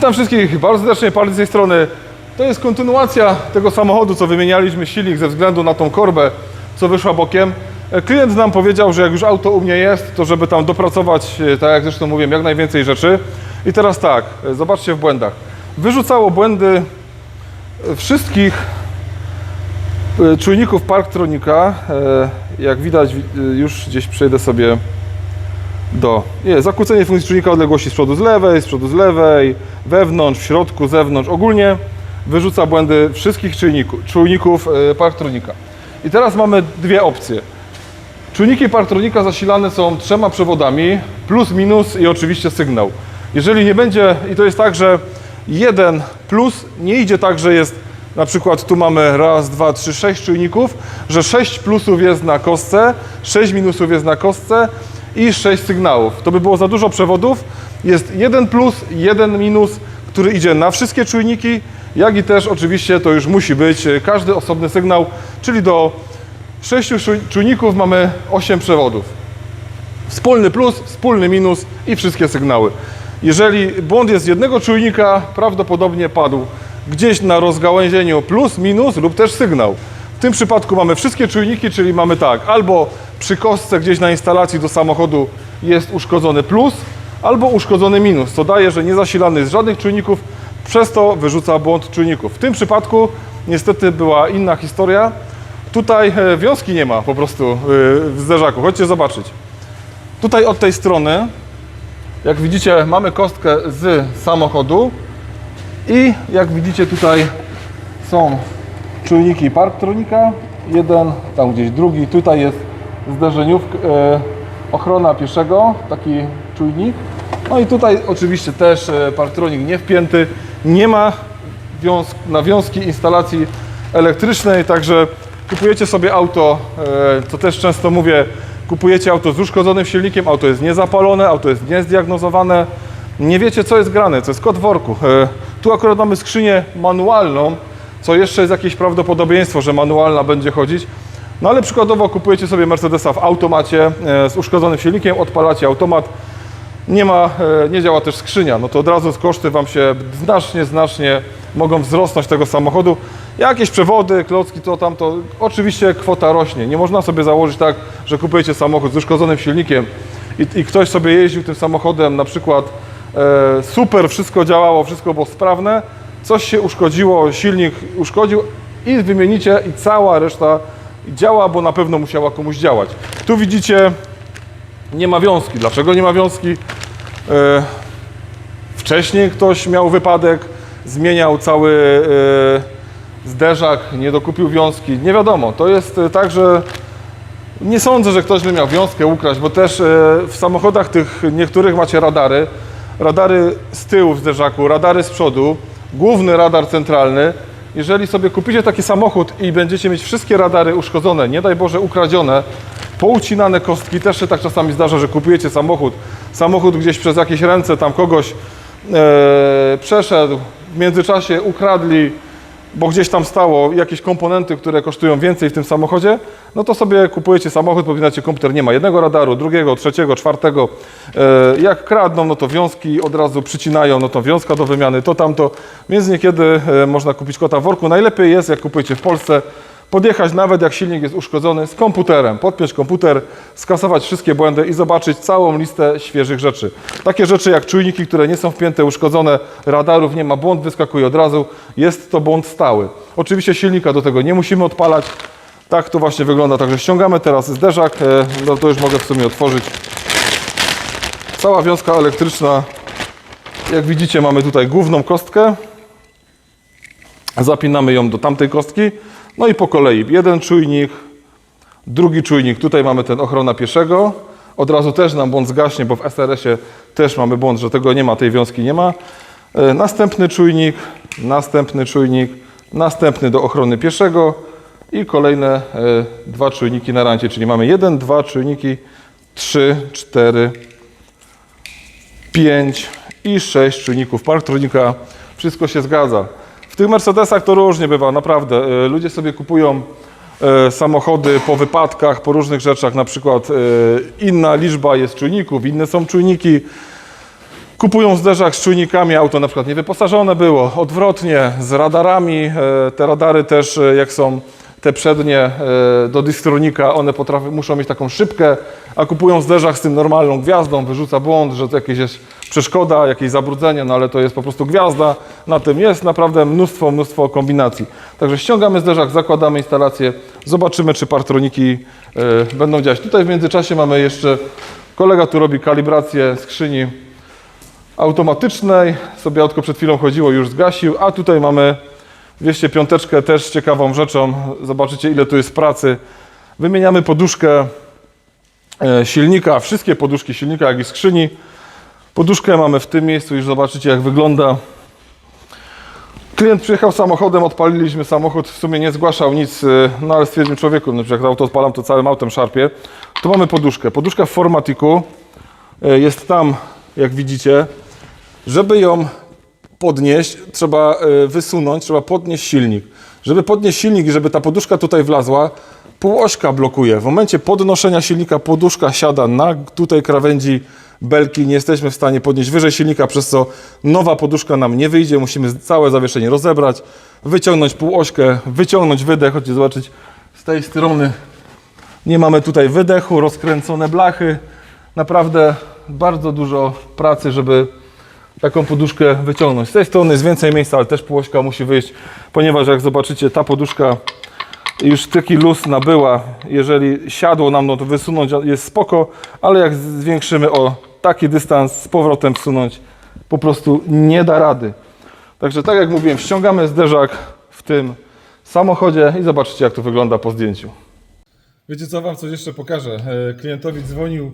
Witam wszystkich bardzo serdecznie, Paweł z tej strony. To jest kontynuacja tego samochodu, co wymienialiśmy silnik ze względu na tą korbę, co wyszła bokiem. E, Klient nam powiedział, że jak już auto u mnie jest, to żeby tam dopracować, e, tak jak zresztą mówiłem, jak najwięcej rzeczy. I teraz tak, e, zobaczcie w błędach. Wyrzucało błędy wszystkich czujników Parktronika. Jak widać, wi- już gdzieś przejdę sobie do. Nie, zakłócenie funkcji czujnika odległości z przodu z lewej, z przodu z lewej, wewnątrz, w środku, zewnątrz. Ogólnie wyrzuca błędy wszystkich czujników, czujników e, Parktronika. I teraz mamy dwie opcje. Czujniki Parktronika zasilane są trzema przewodami, plus, minus i oczywiście sygnał. Jeżeli nie będzie, i to jest tak, że jeden plus nie idzie tak, że jest na przykład tu mamy raz, dwa, trzy, sześć czujników, że sześć plusów jest na kostce, sześć minusów jest na kostce i sześć sygnałów. To by było za dużo przewodów. Jest jeden plus, jeden minus, który idzie na wszystkie czujniki, jak i też oczywiście to już musi być każdy osobny sygnał, czyli do sześciu czuj- czujników mamy 8 przewodów. Wspólny plus, wspólny minus i wszystkie sygnały. Jeżeli błąd jest jednego czujnika, prawdopodobnie padł gdzieś na rozgałęzieniu plus, minus lub też sygnał. W tym przypadku mamy wszystkie czujniki, czyli mamy tak, albo przy kostce gdzieś na instalacji do samochodu jest uszkodzony plus, albo uszkodzony minus, co daje, że nie zasilany jest żadnych czujników, przez to wyrzuca błąd czujników. W tym przypadku niestety była inna historia. Tutaj e, wiązki nie ma po prostu e, w zderzaku. Chodźcie zobaczyć. Tutaj od tej strony, jak widzicie, mamy kostkę z samochodu i jak widzicie tutaj są czujniki Parktronika. Jeden, tam gdzieś drugi. Tutaj jest zderzeniówka, e, ochrona pieszego, taki czujnik. No i tutaj oczywiście też e, Parktronik nie wpięty. Nie ma wiąz, nawiązki instalacji elektrycznej, także kupujecie sobie auto, e, co też często mówię, kupujecie auto z uszkodzonym silnikiem, auto jest niezapalone, auto jest niezdiagnozowane, nie wiecie co jest grane, co jest kod worku. Tu akurat mamy skrzynię manualną, co jeszcze jest jakieś prawdopodobieństwo, że manualna będzie chodzić. No ale przykładowo kupujecie sobie Mercedesa w automacie e, z uszkodzonym silnikiem, odpalacie automat, nie ma, e, nie działa też skrzynia, no to od razu koszty Wam się znacznie, znacznie mogą wzrosnąć tego samochodu. Jakieś przewody, klocki, to tam, to oczywiście kwota rośnie. Nie można sobie założyć tak, że kupujecie samochód z uszkodzonym silnikiem i, i ktoś sobie jeździł tym samochodem, na przykład e, super, wszystko działało, wszystko było sprawne, coś się uszkodziło, silnik uszkodził i wymienicie i cała reszta działa, bo na pewno musiała komuś działać. Tu widzicie nie ma wiązki. Dlaczego nie ma wiązki? E, wcześniej ktoś miał wypadek, zmieniał cały e, zderzak, nie dokupił wiązki. Nie wiadomo. To jest e, tak, że nie sądzę, że ktoś by miał wiązkę ukraść, bo też w samochodach tych niektórych macie radary. Radary z tyłu w zderzaku, radary z przodu, główny radar centralny. Jeżeli sobie kupicie taki samochód i będziecie mieć wszystkie radary uszkodzone, nie daj Boże ukradzione, poucinane kostki, też się tak czasami zdarza, że kupujecie samochód, samochód gdzieś przez jakieś ręce tam kogoś e, przeszedł, w międzyczasie ukradli, bo gdzieś tam stało jakieś komponenty, które kosztują więcej w tym samochodzie, no to sobie kupujecie samochód, podpinacie komputer, nie ma jednego radaru, drugiego, trzeciego, czwartego. E, Jak kradną, no to wiązki od razu przycinają, no to wiązka do wymiany, to tamto. Więc niekiedy e, można kupić kota w worku. Najlepiej jest, jak kupujecie w Polsce, podjechać nawet jak silnik jest uszkodzony z komputerem, podpiąć komputer, skasować wszystkie błędy i zobaczyć całą listę świeżych rzeczy. Takie rzeczy jak czujniki, które nie są wpięte, uszkodzone, radarów nie ma, błąd wyskakuje od razu, jest to błąd stały. Oczywiście silnika do tego nie musimy odpalać. Tak to właśnie wygląda, także ściągamy teraz zderzak, e, no to już mogę w sumie otworzyć. Cała wiązka elektryczna, jak widzicie mamy tutaj główną kostkę, zapinamy ją do tamtej kostki, no i po kolei jeden czujnik, drugi czujnik, tutaj mamy ten ochrona pieszego, od razu też nam błąd zgaśnie, bo w SRS-ie też mamy błąd, że tego nie ma, tej wiązki nie ma. E, Następny czujnik, następny czujnik, następny do ochrony pieszego i kolejne e, dwa czujniki na rancie, czyli mamy jeden, dwa czujniki, trzy, cztery, 5 i 6 czujników Parktronika. Wszystko się zgadza. W tych Mercedesach to różnie bywa, naprawdę. E, Ludzie sobie kupują e, samochody po wypadkach, po różnych rzeczach, na przykład e, inna liczba jest czujników, inne są czujniki. Kupują zderzak z czujnikami, auto na przykład niewyposażone było, odwrotnie, z radarami. Te radary też, jak są te przednie e, do dystronika, one potrafią, muszą mieć taką szybkę, a kupują zderzak z tym normalną gwiazdą, wyrzuca błąd, że to jakieś jest przeszkoda, jakieś zabrudzenie, no ale to jest po prostu gwiazda. Na tym jest naprawdę mnóstwo, mnóstwo kombinacji. Także ściągamy zderzak, zakładamy instalację, zobaczymy, czy partroniki e, będą działać. Tutaj w międzyczasie mamy jeszcze, kolega tu robi kalibrację skrzyni automatycznej. Sobie autko przed chwilą chodziło, już zgasił, a tutaj mamy 205 też ciekawą rzeczą. Zobaczycie ile tu jest pracy. Wymieniamy poduszkę e, silnika, wszystkie poduszki silnika, jak i skrzyni. Poduszkę mamy w tym miejscu, już zobaczycie jak wygląda. Klient przyjechał samochodem, odpaliliśmy samochód, w sumie nie zgłaszał nic, y, no ale stwierdził człowieku, no, jak auto odpalam, to całym autem szarpie. Tu mamy poduszkę. Poduszka w formatiku y, jest tam, jak widzicie. Żeby ją podnieść, trzeba y, wysunąć, trzeba podnieść silnik. Żeby podnieść silnik i żeby ta poduszka tutaj wlazła, półośka blokuje. W momencie podnoszenia silnika poduszka siada na tutaj krawędzi belki. Nie jesteśmy w stanie podnieść wyżej silnika, przez co nowa poduszka nam nie wyjdzie. Musimy całe zawieszenie rozebrać, wyciągnąć półośkę, wyciągnąć wydech. Chodźcie zobaczyć z tej strony. Nie mamy tutaj wydechu, rozkręcone blachy. Naprawdę bardzo dużo pracy, żeby taką poduszkę wyciągnąć. Z tej strony jest więcej miejsca, ale też półośka musi wyjść, ponieważ jak zobaczycie, ta poduszka już taki luz nabyła. Jeżeli siadło nam, no to wysunąć jest spoko, ale jak zwiększymy o taki dystans, z powrotem wsunąć, po prostu nie da rady. Także tak jak mówiłem, ściągamy zderzak w tym samochodzie i zobaczycie jak to wygląda po zdjęciu. Wiecie co, wam coś jeszcze pokażę. E, Klientowi dzwonił,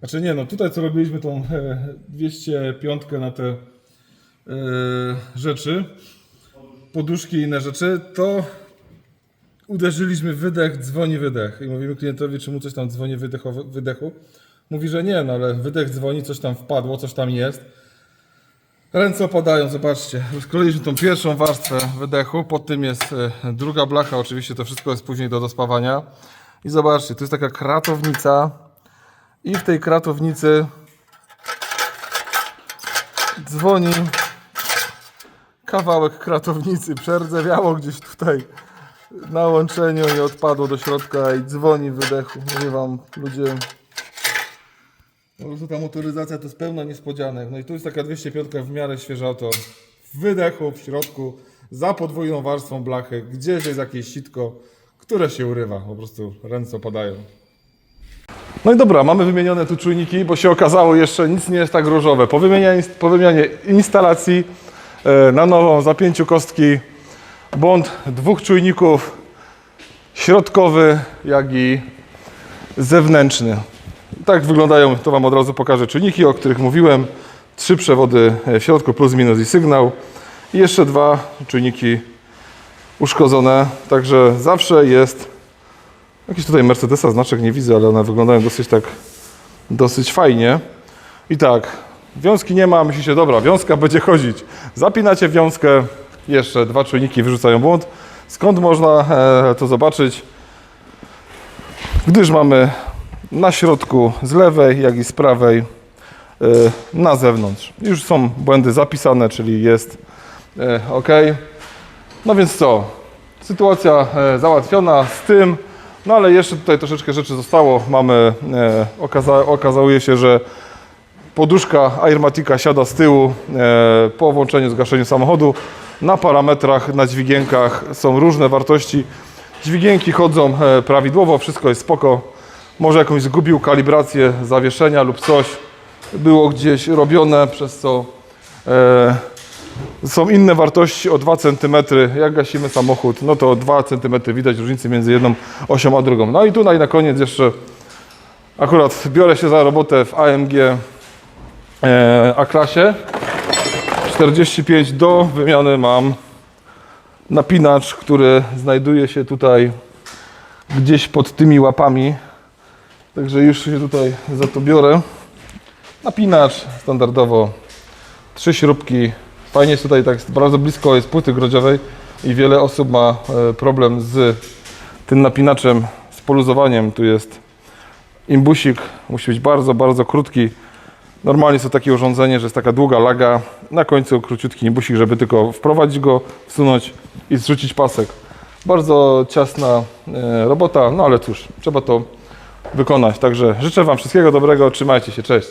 znaczy nie no, tutaj co robiliśmy tą e, 205 na te e, rzeczy, poduszki i inne rzeczy, to uderzyliśmy wydech, dzwoni wydech. I mówimy klientowi, czy mu coś tam dzwoni wydechu. Mówi, że nie, no ale wydech dzwoni, coś tam wpadło, coś tam jest. Ręce opadają, zobaczcie. Rozkroiliśmy tą pierwszą warstwę wydechu, pod tym jest e, druga blacha, oczywiście to wszystko jest później do dospawania. I zobaczcie, tu jest taka kratownica i w tej kratownicy dzwoni kawałek kratownicy, przerdzewiało gdzieś tutaj na łączeniu i odpadło do środka i dzwoni w wydechu. Mówię wam, ludzie, po prostu ta motoryzacja to jest pełna niespodzianek. No i tu jest taka 205 w miarę świeża to w wydechu, w środku, za podwójną warstwą blachy, gdzieś jest jakieś sitko, które się urywa, po prostu ręce opadają. No i dobra, mamy wymienione tu czujniki, bo się okazało jeszcze nic nie jest tak różowe. Po wymianie, po wymianie instalacji e, na nową zapięciu kostki błąd dwóch czujników, środkowy, jak i zewnętrzny. Tak wyglądają, to Wam od razu pokażę czujniki, o których mówiłem. Trzy przewody w środku, plus minus i sygnał. I jeszcze dwa czujniki uszkodzone, także zawsze jest jakiś tutaj Mercedesa znaczek nie widzę, ale one wyglądają dosyć tak dosyć fajnie. I tak, wiązki nie ma, myślicie, dobra, wiązka będzie chodzić. Zapinacie wiązkę, jeszcze dwa czujniki wyrzucają błąd. Skąd można e, to zobaczyć? Gdyż mamy na środku z lewej, jak i z prawej e, na zewnątrz. Już są błędy zapisane, czyli jest e, ok. No więc co? Sytuacja załatwiona z tym, no ale jeszcze tutaj troszeczkę rzeczy zostało. Mamy, e, okaza, okazuje się, że poduszka Airmatica siada z tyłu e, po włączeniu, zgaszeniu samochodu. Na parametrach, na dźwigienkach są różne wartości. Dźwigienki chodzą e, prawidłowo, wszystko jest spoko. Może jakąś zgubił kalibrację zawieszenia lub coś było gdzieś robione, przez co e, są inne wartości o 2 cm. Jak gasimy samochód, no to o 2 cm widać różnicę między jedną osią a drugą. No i tutaj na koniec jeszcze akurat biorę się za robotę w AMG e, A-klasie. 45 do wymiany mam napinacz, który znajduje się tutaj gdzieś pod tymi łapami. Także już się tutaj za to biorę. Napinacz standardowo trzy śrubki. Fajnie jest tutaj tak bardzo blisko jest płyty grodziowej i wiele osób ma e, problem z tym napinaczem, z poluzowaniem. Tu jest imbusik, musi być bardzo, bardzo krótki. Normalnie jest to takie urządzenie, że jest taka długa laga, na końcu króciutki niebusik, żeby tylko wprowadzić go, wsunąć i zrzucić pasek. Bardzo ciasna e, robota, no ale cóż, trzeba to wykonać. Także życzę Wam wszystkiego dobrego, trzymajcie się, cześć.